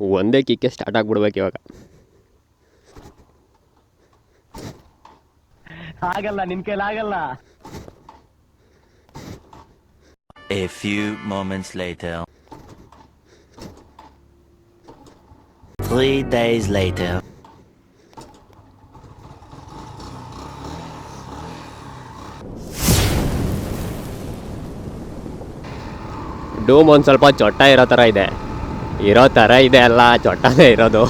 ಒಂದೇ ಕಿಕ್ಕೆ ಸ್ಟಾರ್ಟ್ ಆಗ್ಬಿಡ್ಬೇಕು ಇವಾಗ ಆಗಲ್ಲ ನಿನ್ ಆಗಲ್ಲ A few moments later. Three days later. ಡೂಮ್ ಒಂದು ಸ್ವಲ್ಪ ಚೊಟ್ಟ ಇರೋ ಥರ ಇದೆ ಇರೋ ತರ ಇದೆ ಅಲ್ಲ ಚೊಟ್ಟನೇ ಇರೋದು.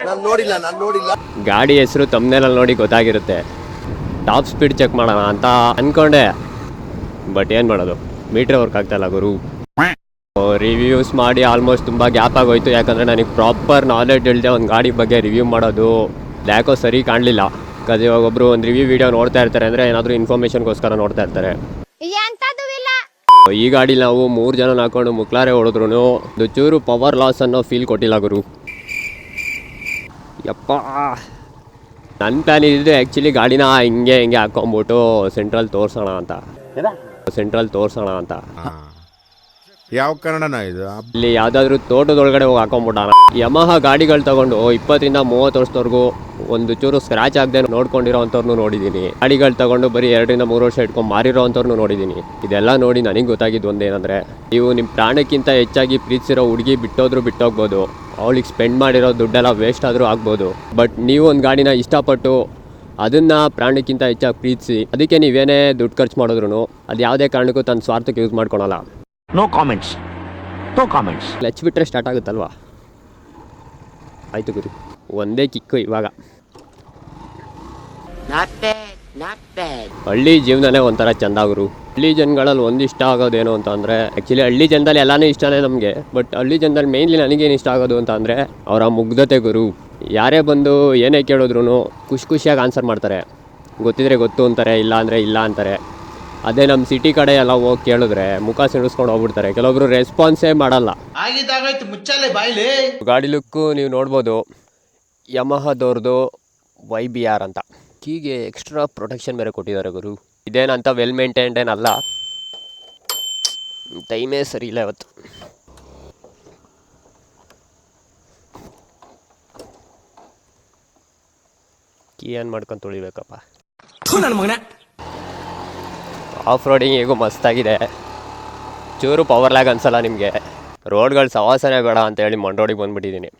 ನಾನು ನೋಡಿಲ್ಲ ನಾನು ನೋಡಿಲ್ಲ. ಗಾಡಿ ಹೆಸರು ತಮ್ಮನೇಲಲ್ಲಿ ನೋಡಿ ಗೊತ್ತಾಗಿರುತ್ತೆ. ಟಾಪ್ ಸ್ಪೀಡ್ ಚೆಕ್ ಮಾಡೋಣ ಅಂತ ಅನ್ಕೊಂಡೆ. ಬಟ್ ಏನು ಮಾಡೋದು? ಮೀಟ್ರ್ ವರ್ಕ್ ಆಗ್ತಾಯಿಲ್ಲ ಗುರು. ರಿವ್ಯೂಸ್ ಮಾಡಿ ಆಲ್ಮೋಸ್ಟ್ ತುಂಬ ಗ್ಯಾಪ್ ಆಗೋಯ್ತು. ಯಾಕಂದರೆ ನನಗೆ ಪ್ರಾಪರ್ ನಾಲೆಡ್ಜ್ ಇಲ್ಲದೆ ಒಂದು ಗಾಡಿ ಬಗ್ಗೆ ರಿವ್ಯೂ ಮಾಡೋದು ಯಾಕೋ ಸರಿ ಕಾಣಲಿಲ್ಲ. ಇವಾಗ ಒಬ್ಬರು ಒಂದು ರಿವ್ಯೂ ವಿಡಿಯೋ ನೋಡ್ತಾ ಇರ್ತಾರೆ ಅಂದರೆ ಏನಾದರೂ ಇನ್ಫಾರ್ಮೇಷನ್ಗೋಸ್ಕರ ನೋಡ್ತಾ ಇರ್ತಾರೆ. ಇಲ್ಲ ಈ ಗಾಡಿ ನಾವು ಮೂರು ಜನ ಹಾಕೊಂಡು ಮುಕ್ಲಾರೆ ಹೊಡೆದ್ರು ಚೂರು ಪವರ್ ಲಾಸ್ ಅನ್ನೋ ಫೀಲ್ ಕೊಟ್ಟಿಲ್ಲ ಗುರು. ಯಪ್ಪ. ನನ್ನ ಪ್ಲ್ಯಾನ್ ಇದ್ದಿದ್ದು ಆ್ಯಕ್ಚುಲಿ ಗಾಡಿನ ಹಿಂಗೆ ಹಿಂಗೆ ಹಾಕೊಂಬಿಟ್ಟು ಸೆಂಟ್ರಲ್ ತೋರ್ಸೋಣ ಅಂತ. ಸೆಂಟ್ರಲ್ ತೋರ್ಸೋಣ ಅಂತ. ಯಾವ ಕನ್ನಡನ ಇದು? ಇಲ್ಲಿ ಯಾವುದಾದ್ರೂ ತೋಟದೊಳಗಡೆ ಹೋಗಿ ಹಾಕೊಂಡ್ಬಿಟ್ಟಾನ ಯಮಹ ಗಾಡಿಗಳು ತಗೊಂಡು ಇಪ್ಪತ್ತರಿಂದ ಮೂವತ್ತು ವರ್ಷದವರೆಗೂ ಒಂದು ಚೂರು ಸ್ಕ್ರಾಚ್ ಆಗದೆ ನೋಡ್ಕೊಂಡಿರೋ ಅಂಥವ್ರನ್ನೂ ನೋಡಿದ್ದೀನಿ. ಗಾಡಿಗಳು ತಗೊಂಡು ಬರೀ ಎರಡರಿಂದ ಮೂರು ವರ್ಷ ಇಟ್ಕೊಂಡು ಮಾರಿರೋ ಅಂಥವ್ರನ್ನೂ ನೋಡಿದ್ದೀನಿ. ಇದೆಲ್ಲ ನೋಡಿ ನನಗೆ ಗೊತ್ತಾಗಿದ್ದು ಒಂದೇನಂದರೆ, ನೀವು ನಿಮ್ಮ ಪ್ರಾಣಕ್ಕಿಂತ ಹೆಚ್ಚಾಗಿ ಪ್ರೀತಿಸಿರೋ ಹುಡುಗಿ ಬಿಟ್ಟೋದ್ರೂ ಬಿಟ್ಟೋಗ್ಬೋದು. ಅವಳಿಗೆ ಸ್ಪೆಂಡ್ ಮಾಡಿರೋ ದುಡ್ಡೆಲ್ಲ ವೇಸ್ಟ್ ಆದರೂ ಆಗ್ಬೋದು. ಬಟ್ ನೀವು ಒಂದು ಗಾಡಿನ ಇಷ್ಟಪಟ್ಟು ಅದನ್ನು ಪ್ರಾಣಕ್ಕಿಂತ ಹೆಚ್ಚಾಗಿ ಪ್ರೀತಿಸಿ, ಅದಕ್ಕೆ ನೀವೇನೇ ದುಡ್ಡು ಖರ್ಚು ಮಾಡಿದ್ರು ಅದು ಯಾವುದೇ ಕಾರಣಕ್ಕೂ ತನ್ನ ಸ್ವಾರ್ಥಕ್ಕೆ ಯೂಸ್ ಮಾಡ್ಕೊಳಲ್ಲ. No ಕಾಮೆಂಟ್ಸ್ ನೋ ಕಾಮೆಂಟ್ಸ್ ಲಚ್ ಬಿಟ್ಟರೆ ಸ್ಟಾರ್ಟ್ ಆಗುತ್ತಲ್ವಾ? ಆಯಿತು ಗುರು. ಒಂದೇ ಕಿಕ್ಕು ಇವಾಗ. ಹಳ್ಳಿ ಜೀವನನೇ ಒಂಥರ ಚಂದ ಗುರು. ಹಳ್ಳಿ ಜನಗಳಲ್ಲಿ ಒಂದು ಇಷ್ಟ ಆಗೋದೇನು ಅಂತ ಅಂದರೆ ಆ್ಯಕ್ಚುಲಿ ಹಳ್ಳಿ ಜನದಲ್ಲಿ ಎಲ್ಲನೂ ಇಷ್ಟನೇ ನಮಗೆ. ಬಟ್ ಹಳ್ಳಿ ಜನದಲ್ಲಿ ಮೇಯ್ನ್ಲಿ ನನಗೇನು ಇಷ್ಟ ಆಗೋದು ಅಂತ ಅಂದರೆ ಅವರ ಮುಗ್ಧತೆ ಗುರು. ಯಾರೇ ಬಂದು ಏನೇ ಕೇಳಿದ್ರು ಖುಷಿ ಖುಷಿಯಾಗಿ ಆನ್ಸರ್ ಮಾಡ್ತಾರೆ. ಗೊತ್ತಿದ್ರೆ ಗೊತ್ತು ಅಂತಾರೆ ಇಲ್ಲ ಅಂದರೆ ಇಲ್ಲ ಅಂತಾರೆ. ಅದೇ ನಮ್ಮ ಸಿಟಿ ಕಡೆ ಎಲ್ಲ ಹೋಗಿ ಕೇಳಿದ್ರೆ ಮುಖ ಸಿಡಿಸ್ಕೊಂಡು ಹೋಗ್ಬಿಡ್ತಾರೆ. ಕೆಲವೊಬ್ರು ರೆಸ್ಪಾನ್ಸೇ ಮಾಡಲ್ಲ. ಬಾಯ್ಲಿ. ಗಾಡಿ ಲುಕ್ಕು ನೀವು ನೋಡ್ಬೋದು. ಯಮಹದವ್ರದ್ದು ವೈ ಬಿ ಆರ್ ಅಂತ. ಹೀಗೆ ಎಕ್ಸ್ಟ್ರಾ ಪ್ರೊಟೆಕ್ಷನ್ ಬೇರೆ ಕೊಟ್ಟಿದ್ದಾರೆ ಗುರು. ಇದೇನಂತ ವೆಲ್ ಮೇಂಟೈನ್ಡ್ ಏನಲ್ಲ ಟೈಮೇ ಸರಿ ಇಲ್ಲ ಇವತ್ತು. ಕೀ ಏನು ಮಾಡ್ಕೊಂಡು ತುಳಿಬೇಕಪ್ಪ. ಆಫ್ ರೋಡಿಂಗ್ ಹೇಗೂ ಮಸ್ತಾಗಿದೆ. ಚೂರು ಪವರ್ ಲ್ಯಾಗ್ ಅನ್ಸಲ್ಲ ನಿಮಗೆ. ರೋಡ್ಗಳು ಸವಾಸನೆ ಬೇಡ ಅಂತ ಹೇಳಿ ಮಂಡ್ರೋಡಿಗೆ ಬಂದುಬಿಟ್ಟಿದ್ದೀನಿ.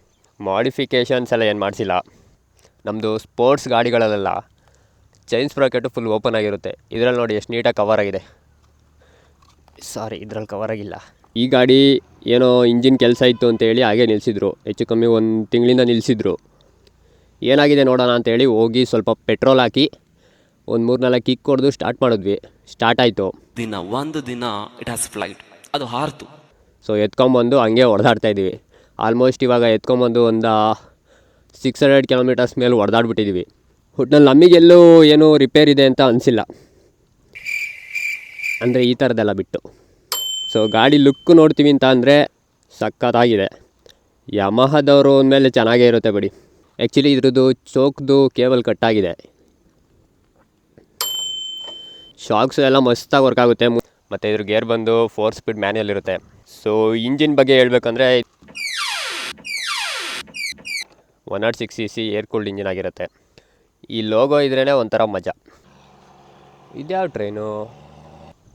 ಮಾಡಿಫಿಕೇಷನ್ಸ್ ಎಲ್ಲ ಏನು ಮಾಡಿಸಿಲ್ಲ. ನಮ್ಮದು ಸ್ಪೋರ್ಟ್ಸ್ ಗಾಡಿಗಳಲ್ಲೆಲ್ಲ ಚೈನ್ಸ್ ಬ್ರಾಕೆಟು ಫುಲ್ ಓಪನ್ ಆಗಿರುತ್ತೆ. ಇದರಲ್ಲಿ ನೋಡಿ ಎಷ್ಟು ನೀಟಾಗಿ ಕವರ್ ಆಗಿದೆ. ಸಾರಿ ಇದ್ರಲ್ಲಿ ಕವರ್ ಆಗಿಲ್ಲ. ಈ ಗಾಡಿ ಏನೋ ಇಂಜಿನ್ ಕೆಲಸ ಇತ್ತು ಅಂತೇಳಿ ಹಾಗೆ ನಿಲ್ಲಿಸಿದ್ರು ಹೆಚ್ಚು ಕಮ್ಮಿ ಒಂದು ತಿಂಗಳಿಂದ ನಿಲ್ಲಿಸಿದ್ರು ಏನಾಗಿದೆ ನೋಡೋಣ ಅಂತೇಳಿ ಹೋಗಿ ಸ್ವಲ್ಪ ಪೆಟ್ರೋಲ್ ಹಾಕಿ ಒಂದು ಮೂರು ನಾಲ್ಕು ಕಿಕ್ ಹೊಡೆದು ಸ್ಟಾರ್ಟ್ ಮಾಡಿದ್ವಿ. ಸ್ಟಾರ್ಟ್ ಆಯಿತು. ದಿನ ಒಂದು ದಿನ ಇಟ್ ಹ್ಯಾಸ್ ಫ್ಲೈಟ್ ಅದು ಹಾರ್ತು. ಸೊ ಎತ್ಕೊಂಬಂದು ಹಂಗೆ ಹೊಡೆದಾಡ್ತಾ ಇದ್ದೀವಿ ಆಲ್ಮೋಸ್ಟ್ ಇವಾಗ ಎತ್ಕೊಂಬಂದು ಒಂದು ಸಿಕ್ಸ್ ಹಂಡ್ರೆಡ್ ಕಿಲೋಮೀಟರ್ಸ್ ಮೇಲೆ ಹೊಡೆದಾಡ್ಬಿಟ್ಟಿದ್ದೀವಿ ಒಟ್ನಲ್ಲಿ ನಮಗೆಲ್ಲೂ ಏನು ರಿಪೇರ್ ಇದೆ ಅಂತ ಅನಿಸಿಲ್ಲ. ಅಂದರೆ ಈ ಥರದ್ದೆಲ್ಲ ಬಿಟ್ಟು. ಸೊ ಗಾಡಿ ಲುಕ್ ನೋಡ್ತೀವಿ ಅಂತ ಅಂದರೆ ಸಖತ್ತಾಗಿದೆ. ಯಮಹದವರು ಅಂದಮೇಲೆ ಚೆನ್ನಾಗೇ ಇರುತ್ತೆ ಬಿಡಿ. ಆ್ಯಕ್ಚುಲಿ ಇದ್ರದ್ದು ಚೋಕ್ದು ಕೇಬಲ್ ಕಟ್ಟಾಗಿದೆ ಶಾಕ್ಸ್ ಎಲ್ಲ ಮಸ್ತಾಗಿ ವರ್ಕ್ ಆಗುತ್ತೆ. ಮತ್ತು ಇದ್ರ ಗೇರ್ ಬಂದು ಫೋರ್ ಸ್ಪೀಡ್ ಮ್ಯಾನ್ಯಲ್ ಇರುತ್ತೆ. ಸೊ ಇಂಜಿನ್ ಬಗ್ಗೆ ಹೇಳ್ಬೇಕಂದ್ರೆ one nought six C C air cooled engine ಆಗಿರುತ್ತೆ. ಈ ಲೋಗೋ ಇದ್ರೇ ಒಂಥರ ಮಜಾ. ಇದ್ಯಾವ ಟ್ರೈನು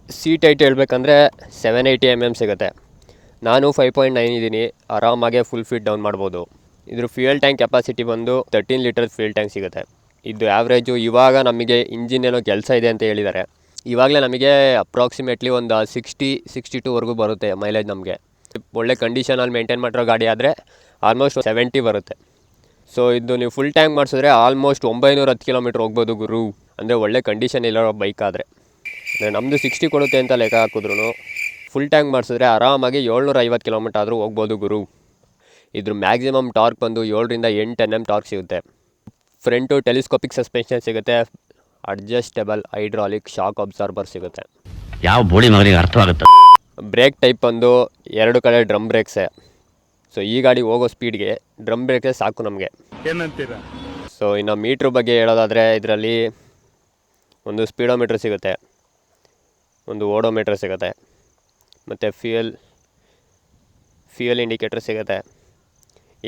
ಸೀಟ್ ಐಟ್ ಹೇಳ್ಬೇಕಂದ್ರೆ ಸೆವೆನ್ ಏಯ್ಟಿ ಎಂ ಎಂ ಸಿಗುತ್ತೆ. ನಾನು ಫೈವ್ ಪಾಯಿಂಟ್ ನೈನ್ ಇದ್ದೀನಿ. ಆರಾಮಾಗೆ ಫುಲ್ ಫೀಟ್ ಡೌನ್ ಮಾಡ್ಬೋದು. ಇದ್ರ ಫ್ಯೂಯಲ್ ಟ್ಯಾಂಕ್ ಕೆಪಾಸಿಟಿ ಬಂದು ತರ್ಟೀನ್ ಲೀಟರ್ ಫ್ಯೂಯಲ್ ಟ್ಯಾಂಕ್ ಸಿಗುತ್ತೆ. ಇದು ಆ್ಯಾವ್ರೇಜು ಇವಾಗ ನಮಗೆ ಇಂಜಿನ್ ಏನೋ ಕೆಲಸ ಇದೆ ಅಂತ ಹೇಳಿದ್ದಾರೆ ಇವಾಗಲೇ ನಮಗೆ ಅಪ್ರಾಕ್ಸಿಮೇಟ್ಲಿ ಒಂದು ಸಿಕ್ಸ್ಟಿ ಸಿಕ್ಸ್ಟಿ ಟೂವರೆಗೂ ಬರುತ್ತೆ ಮೈಲೇಜ್ ನಮಗೆ. ಒಳ್ಳೆ ಕಂಡೀಷನಲ್ಲಿ ಮೇಂಟೈನ್ ಮಾಡಿರೋ ಗಾಡಿ ಆದರೆ ಆಲ್ಮೋಸ್ಟ್ ಸೆವೆಂಟಿ ಬರುತ್ತೆ. ಸೊ ಇದು ನೀವು ಫುಲ್ ಟ್ಯಾಂಕ್ ಮಾಡಿಸಿದ್ರೆ ಆಲ್ಮೋಸ್ಟ್ ಒಂಬೈನೂರ ಹತ್ತು ಕಿಲೋಮೀಟ್ರ್ ಹೋಗ್ಬೋದು ಗುರು. ಅಂದರೆ ಒಳ್ಳೆ ಕಂಡೀಷನ್ ಇರೋ ಬೈಕ್ ಆದರೆ. ಅಂದರೆ ನಮ್ಮದು ಸಿಕ್ಸ್ಟಿ ಕೊಡುತ್ತೆ ಅಂತ ಲೆಕ್ಕ ಹಾಕಿದ್ರು ಫುಲ್ ಟ್ಯಾಂಕ್ ಮಾಡಿಸಿದ್ರೆ ಆರಾಮಾಗಿ ಏಳ್ನೂರ ಐವತ್ತು ಕಿಲೋಮೀಟ್ರ್ ಆದರೂ ಹೋಗ್ಬೋದು ಗುರು. ಇದ್ರ ಮ್ಯಾಕ್ಸಿಮಮ್ ಟಾರ್ಕ್ ಬಂದು ಏಳರಿಂದ ಎಂಟು ಎನ್ ಎಂ ಟಾರ್ಕ್ ಸಿಗುತ್ತೆ. ಫ್ರಂಟು ಟೆಲಿಸ್ಕೋಪಿಕ್ ಸಸ್ಪೆನ್ಷನ್ ಸಿಗುತ್ತೆ ಅಡ್ಜಸ್ಟೇಬಲ್ ಹೈಡ್ರಾಲಿಕ್ ಶಾಕ್ ಅಬ್ಸಾರ್ಬರ್ ಸಿಗುತ್ತೆ. ಯಾವ ಬೋಡಿ ಮಗನಿಗೆ ಅರ್ಥವಾಗುತ್ತೆ? ಬ್ರೇಕ್ ಟೈಪ್ ಒಂದು ಎರಡು ಕಡೆ ಡ್ರಮ್ ಬ್ರೇಕ್ಸೆ. ಸೊ ಈ ಗಾಡಿ ಹೋಗೋ ಸ್ಪೀಡ್ಗೆ ಡ್ರಮ್ ಬ್ರೇಕೇ ಸಾಕು ನಮಗೆ. ಏನಂತೀರಾ? ಸೊ ಇನ್ನು ಮೀಟ್ರ್ ಬಗ್ಗೆ ಹೇಳೋದಾದರೆ ಇದರಲ್ಲಿ ಒಂದು ಸ್ಪೀಡೋಮೀಟ್ರ್ ಸಿಗುತ್ತೆ. ಒಂದು ಓಡೋಮೀಟ್ರ್ ಸಿಗುತ್ತೆ. ಮತ್ತು ಫ್ಯೂಯಲ್ ಫ್ಯೂಯಲ್ ಇಂಡಿಕೇಟ್ರ್ ಸಿಗುತ್ತೆ.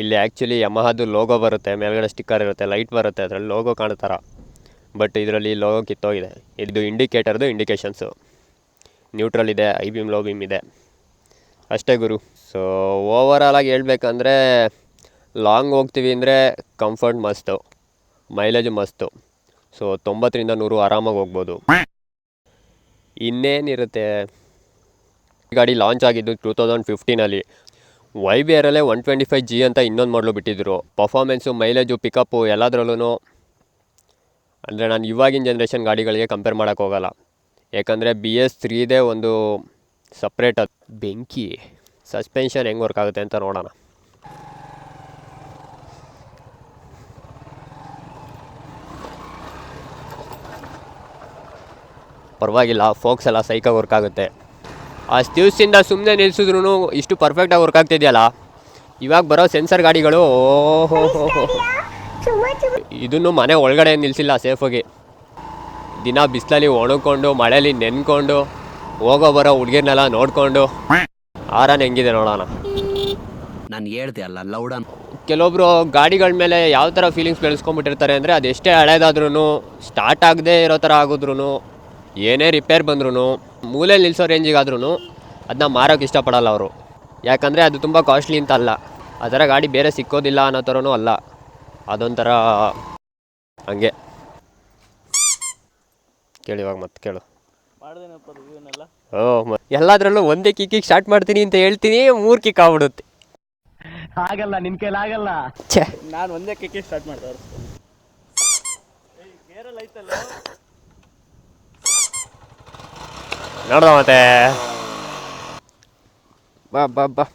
ಇಲ್ಲಿ ಆ್ಯಕ್ಚುಲಿ ಯಮಹಾದು ಲೋಗೋ ಬರುತ್ತೆ, ಮೇಲ್ಗಡೆ ಸ್ಟಿಕ್ಕರ್ ಇರುತ್ತೆ ಲೈಟ್ ಬರುತ್ತೆ, ಅದರಲ್ಲಿ ಲೋಗೋ ಕಾಣ್ತಾರ. ಬಟ್ ಇದರಲ್ಲಿ ಲೋಗೋ ಕಿತ್ತೋಗಿದೆ. ಇದು ಇಂಡಿಕೇಟರ್ದು ಇಂಡಿಕೇಷನ್ಸು ನ್ಯೂಟ್ರಲ್ ಇದೆ ಐ ಬಿಮ್ ಲೋ ಬಿಮ್ ಇದೆ. ಅಷ್ಟೇ ಗುರು. ಸೊ ಆಗಿ ಹೇಳಬೇಕಂದ್ರೆ ಲಾಂಗ್ ಹೋಗ್ತೀವಿ ಅಂದರೆ ಕಂಫರ್ಟ್ ಮಸ್ತು ಮೈಲೇಜ್ ಮಸ್ತು ಸೊ ತೊಂಬತ್ತರಿಂದ ನೂರು ಆರಾಮಾಗಿ ಹೋಗ್ಬೋದು. ಇನ್ನೇನಿರುತ್ತೆ? ಗಾಡಿ ಲಾಂಚ್ ಆಗಿದ್ದು ಟೂ ತೌಸಂಡ್ ಫಿಫ್ಟೀನಲ್ಲಿ ವೈ ಬಿ ಆರಲ್ಲೇ ಒನ್ ಟ್ವೆಂಟಿ ಫೈವ್ ಜಿ ಅಂತ ಇನ್ನೊಂದು ಮಾಡಲು ಬಿಟ್ಟಿದ್ದರು ಪರ್ಫಾರ್ಮೆನ್ಸು ಮೈಲೇಜು ಪಿಕಪ್ಪು ಎಲ್ಲದರಲ್ಲೂ ಅಂದರೆ ನಾನು ಇವಾಗಿನ ಜನ್ರೇಷನ್ ಗಾಡಿಗಳಿಗೆ ಕಂಪೇರ್ ಮಾಡೋಕ್ಕೋಗಲ್ಲ ಯಾಕಂದರೆ ಬಿ ಎಸ್ ತ್ರೀದೇ ಒಂದು ಸಪ್ರೇಟ್ ಅದು. ಬೆಂಕಿ ಸಸ್ಪೆನ್ಷನ್ ಹೆಂಗೆ ವರ್ಕ್ ಆಗುತ್ತೆ ಅಂತ ನೋಡೋಣ. ಪರವಾಗಿಲ್ಲ ಫೋಕ್ಸ್ ಎಲ್ಲ ಸೈಕಾಗಿ ವರ್ಕ್ ಆಗುತ್ತೆ. ಅಷ್ಟು ಸ್ಟ್ಯೂಸಿಂದ ಸುಮ್ಮನೆ ನಿಲ್ಸಿದ್ರು ಇಷ್ಟು ಪರ್ಫೆಕ್ಟಾಗಿ ವರ್ಕ್ ಆಗ್ತಿದೆಯಲ್ಲ? ಇವಾಗ ಬರೋ ಸೆನ್ಸರ್ ಗಾಡಿಗಳು ಓಹೋ ಇದನ್ನು ಮನೆ ಒಳಗಡೆ ನಿಲ್ಲಿಸಿಲ್ಲ ಸೇಫಾಗಿ ದಿನ ಬಿಸಿಲಲ್ಲಿ ಒಣಕೊಂಡು ಮಳೆಯಲ್ಲಿ ನೆನ್ಕೊಂಡು ಹೋಗೋ ಬರೋ ಹುಡುಗಿರ್ನೆಲ್ಲ ನೋಡಿಕೊಂಡು. ಆರಾನ ಹೆಂಗಿದೆ ನೋಡೋಣ. ನಾನು ಹೇಳ್ದೆ ಅಲ್ಲ ಲೌಡನ್ ಕೆಲವೊಬ್ರು ಗಾಡಿಗಳ ಮೇಲೆ ಯಾವ ಥರ ಫೀಲಿಂಗ್ಸ್ ಬೆಳೆಸ್ಕೊಂಡ್ಬಿಟ್ಟಿರ್ತಾರೆ ಅಂದರೆ ಅದೆಷ್ಟೇ ಹಳೇದಾದ್ರೂ ಸ್ಟಾರ್ಟ್ ಆಗದೆ ಇರೋ ಥರ ಆಗಿದ್ರು ಏನೇ ರಿಪೇರ್ ಬಂದ್ರೂ ಮೂಲೆ ನಿಲ್ಲಿಸೋ ರೇಂಜಿಗಾದ್ರೂ ಅದನ್ನ ಮಾರೋಕ್ಕೆ ಇಷ್ಟಪಡಲ್ಲ ಅವರು. ಯಾಕಂದರೆ ಅದು ತುಂಬ ಕಾಸ್ಟ್ಲಿ ಅಂತ ಅಲ್ಲ. ಆ ಥರ ಗಾಡಿ ಬೇರೆ ಸಿಕ್ಕೋದಿಲ್ಲ ಅನ್ನೋ ಥರನೂ ಅಲ್ಲ. ಅದೊಂಥರ ಹಂಗೆ. ಕೇಳಿ ಇವಾಗ ಮತ್ತೆ ಕೇಳು. ಓ ಎಲ್ಲದರಲ್ಲೂ ಒಂದೇ ಕಿಕ್ಕಿಗೆ ಸ್ಟಾರ್ಟ್ ಮಾಡ್ತೀನಿ ಅಂತ ಹೇಳ್ತೀನಿ ಮೂರು ಕಿಕ್ ಆಗ್ಬಿಡುತ್ತೆ. ಆಗಲ್ಲ ನಿನ್ ಕೈಲಿ ಆಗಲ್ಲ. ನಾನು ಒಂದೇ ಕಿಕ್ಕಿಗೆ ಸ್ಟಾರ್ಟ್ ಮಾಡ್ತಾ ನೋಡ್ದ ಮತ್ತೆ ಬಾ ಬಾ ಬಾ